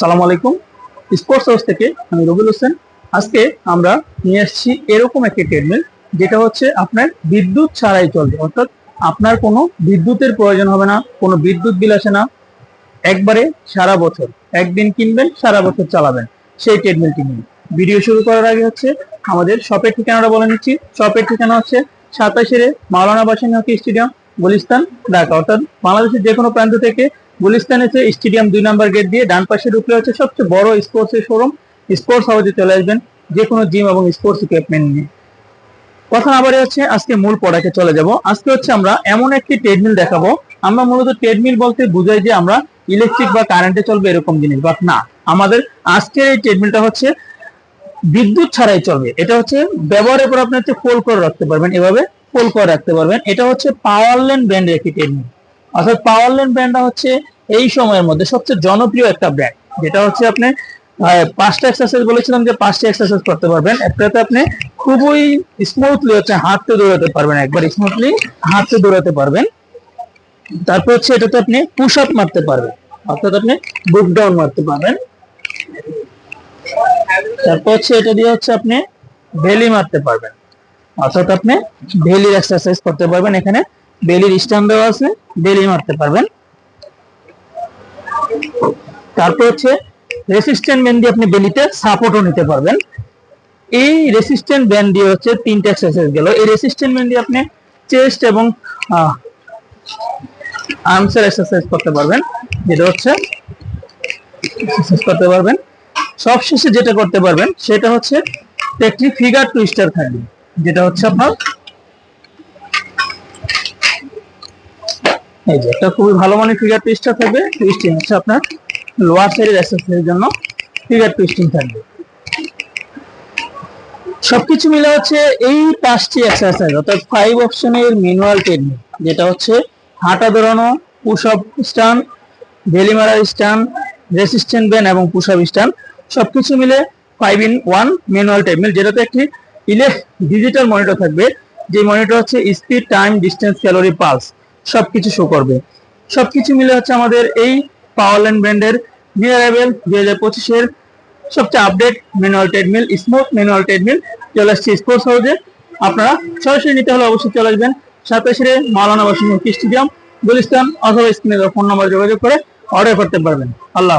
সালাম আলাইকুম। Sports house থেকে আমি রবিউল হোসেন। আজকে আমরা নিয়ে এসেছি এরকম একটি ট্রেডমিল যেটা হচ্ছে আপনার বিদ্যুৎ ছাড়াই চলবে। অর্থাৎ আপনার কোনো বিদ্যুতের প্রয়োজন হবে না, কোনো বিদ্যুৎ বিল আসে না। একবারে সারা বছর, একদিন কিনবেন, সারা বছর চালাবেন সেই ট্রেডমিলটি নিয়ে। ভিডিও শুরু করার আগে হচ্ছে আমাদের শপের ঠিকানাটা বলে নিচ্ছি। শপের ঠিকানা হচ্ছে সাতাশের মাওলানা বাসিন হকি স্টেডিয়াম, গুলিস্তান, ঢাকা। অর্থাৎ বাংলাদেশের যে কোনো প্রান্ত থেকে গুলিস্তান এসে স্টেডিয়াম দুই নাম্বার গেট দিয়ে ডান পাশে ঢুকলে হচ্ছে সবচেয়ে বড় স্পোর্টস এর শোরুম, স্পোর্টস হাউসে চলে আসবেন যে কোনো জিম এবং স্পোর্টস ইকুইপমেন্ট নিয়ে। কথা আবারই হচ্ছে আজকে মূল পড়াকে চলে যাব। আজকে হচ্ছে আমরা এমন একটি ট্রেডমিল দেখাবো। আমরা মূলত ট্রেডমিল বলতে বুঝাই যে আমরা ইলেকট্রিক বা কারেন্টে চলবে এরকম জিনিস বাট না। আমাদের আজকের এই ট্রেডমিলটা হচ্ছে বিদ্যুৎ ছাড়াই চলবে। এটা হচ্ছে ব্যবহারের পর আপনি হচ্ছে ফোল্ড করে রাখতে পারবেন, এভাবে ফোল্ড করে রাখতে পারবেন। এটা হচ্ছে পাওয়ারল্যান্ড ব্র্যান্ডের একটি ট্রেডমিল অর্থাৎ পাওয়ারল্যান্ড ব্র্যান্ডটা হচ্ছে এই সময়ের মধ্যে সবচেয়ে জনপ্রিয় একটা ব্র্যান্ড যেটা হচ্ছে আপনি পাঁচটা এক্সারসাইজ বলেছিলাম যে পাঁচটা এক্সারসাইজ করতে পারবেন। একটাতে আপনি খুবই স্মুথলি হচ্ছে হাঁটতে দৌড়াতে পারবেন, একবার স্মুথলি হাঁটতে দৌড়াতে পারবেন। তারপর হচ্ছে এটাতে আপনি পুশ আপ মারতে পারবেন, অর্থাৎ আপনি বুক ডাউন মারতে পারবেন। তারপর হচ্ছে এটা দিয়ে হচ্ছে আপনি ভেলি মারতে পারবেন, অর্থাৎ আপনি বেলির এক্সারসাইজ করতে পারবেন। এখানে বেলির স্ট্যান্ড দেওয়া আছে, বেলি মারতে পারবেন। তারপর হচ্ছে রেসিস্ট্যান্ট ব্যান্ড দিয়ে আপনি বেলিতে সাপোর্টও নিতে পারবেন। এই রেসিস্ট্যান্ট ব্যান্ড দিয়ে হচ্ছে তিনটা এক্সারসাইজ গেল। এই রেসিস্ট্যান্ট ব্যান্ড দিয়ে আপনি চেস্ট এবং আর্মসের এক্সারসাইজ করতে পারবেন। যেটা হচ্ছে এক্সারসাইজ করতে পারবেন। সবশেষে যেটা করতে পারবেন, সেটা হচ্ছে একটি ফিগার টুইস্টার থাকবে। যেটা হচ্ছে আপনার এই যে, একটা খুবই ভালো মানের ফিগার টুইস্টার থাকবে টুইস্টিং হচ্ছে আপনার লোয়ার সাইডের এক্সারসাইজের জন্য ফিগার টুইস্টিং থাকবে। সবকিছু মিলে হচ্ছে এই পাঁচটি এক্সারসাইজ অর্থাৎ ফাইভ অপশনের ম্যানুয়াল টেকনিক যেটা হচ্ছে হাঁটা দৌড়ানো পুশ আপ স্টান ভেলি মারার স্টান রেসিস্ট্যান্ট ব্যান এবং পুশ আপ স্টান সবকিছু মিলে five in one manual technique যেটাতে একটি ইলে ডিজিটাল মনিটর থাকবে, যে মনিটর হচ্ছে speed time distance calorie pulse সবকিছু শো করবে। সবকিছু মিলে হচ্ছে আমাদের এই পাওয়ারল্যান্ড ব্র্যান্ডের ভিয়ারেবেল দুই হাজার পঁচিশের সবচেয়ে update manual treadmill smooth manual treadmill চলে আসছে স্পোর্টস হাউসে আপনারা সরাসরি নিতে হলে অবশ্যই চলে আসবেন। সাতাশে মালানা বাসিনী স্টেডিয়াম গুলিস্তান অথবা স্ক্রিনে ফোন নাম্বার যোগাযোগ করে অর্ডার করতে পারবেন। আল্লাহ